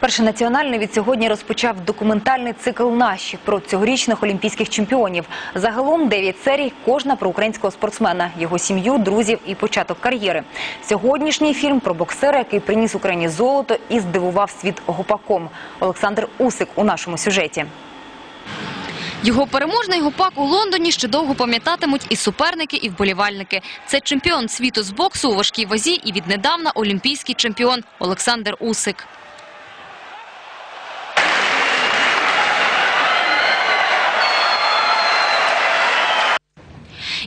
Перший національний від сьогодні розпочав документальний цикл «Наші» про цьогорічних олімпійських чемпіонів. Загалом 9 серій, кожна про українського спортсмена, його сім'ю, друзів і початок кар'єри. Сьогоднішній фільм про боксера, який приніс Україні золото і здивував світ гопаком. Олександр Усик у нашому сюжеті. Його переможний гопак у Лондоні ще довго пам'ятатимуть і суперники, і вболівальники. Це чемпіон світу з боксу у важкій вазі і віднедавна олімпійський чемпіон Олександр Усик.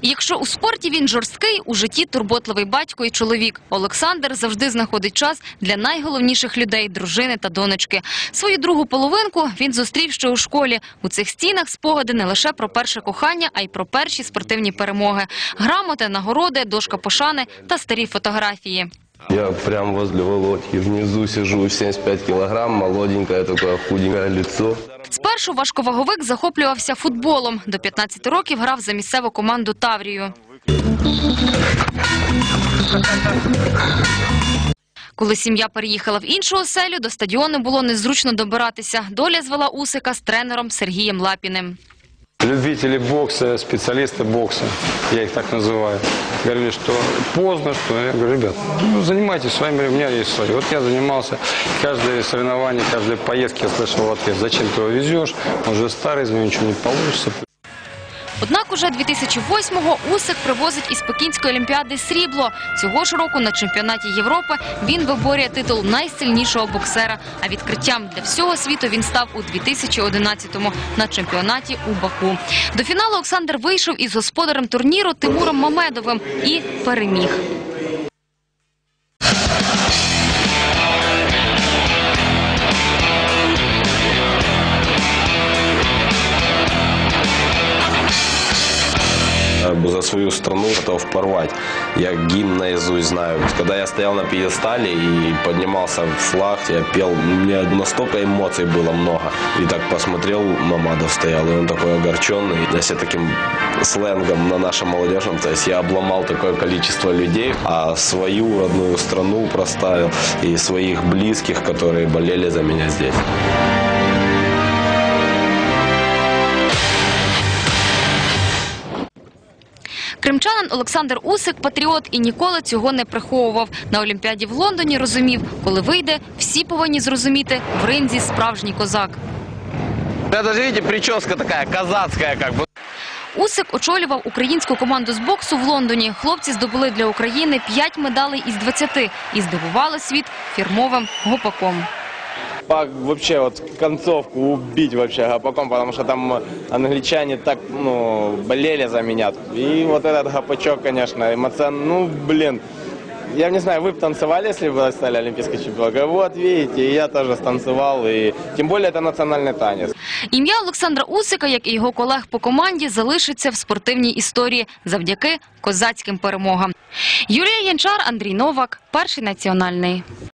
Якщо у спорті він жорсткий, у житті турботливий батько і чоловік. Олександр завжди знаходить час для найголовніших людей – дружини та донечки. Свою другу половинку він зустрів ще у школі. У цих стінах спогади не лише про перше кохання, а й про перші спортивні перемоги. Грамоти, нагороди, дошка пошани та старі фотографії. Я прям возле Володьки внизу сижу, 75 килограмм, молоденькое такое худенькое лицо. Спершу важковаговик захоплювався футболом. До 15 років грав за місцеву команду Таврію. Коли сім'я переїхала в іншу оселю, до стадіону було незручно добиратися. Доля звела Усика з тренером Сергієм Лапіним. Любители бокса, специалисты бокса, я их так называю, говорили, что поздно, что я говорю, ребят, ну, занимайтесь своими, у меня есть свои. Вот я занимался, каждое соревнование, каждой поездке я слышал ответ, зачем ты его везешь, он же старый, из него ничего не получится. Однак уже 2008-го Усик привозить із Пекінської олімпіади срібло. Цього ж року на чемпіонаті Європи він виборює титул найсильнішого боксера. А відкриттям для всього світу він став у 2011-му на чемпіонаті у Баку. До фіналу Олександр вийшов із господарем турніру Тимуром Мамедовим і переміг. За свою страну готов порвать. Я гимн наизусть знаю. Когда я стоял на пьедестале и поднимался флаг, я пел, у меня настолько эмоций было много. И так посмотрел, Мамадов стоял, и он такой огорченный. Если таким сленгом на нашем молодежном, то есть я обломал такое количество людей, а свою родную страну проставил и своих близких, которые болели за меня здесь. Кримчанин Олександр Усик – патріот і ніколи цього не приховував. На Олімпіаді в Лондоні розумів, коли вийде, всі повинні зрозуміти – в ринзі справжній козак. Это даже, видите, прическа такая казацкая, как бы. Усик очолював українську команду з боксу в Лондоні. Хлопці здобули для України 5 медалей із 20 і здивували світ фірмовим гопаком. Пак вообще вот концовку убить вообще гопаком, потому что там англичане так, ну, болели за меня. И вот этот гопачок, конечно, эмоционально, ну, блин. Я не знаю, вы бы танцевали, если бы стали олимпийской чемпионкой? Вот, видите, и я тоже станцевал, и тем более это национальный танец. Ім'я Олександра Усика, як і його колег по команді, залишиться в спортивній історії завдяки козацьким перемогам. Юлія Янчар, Андрій Новак, перший національний.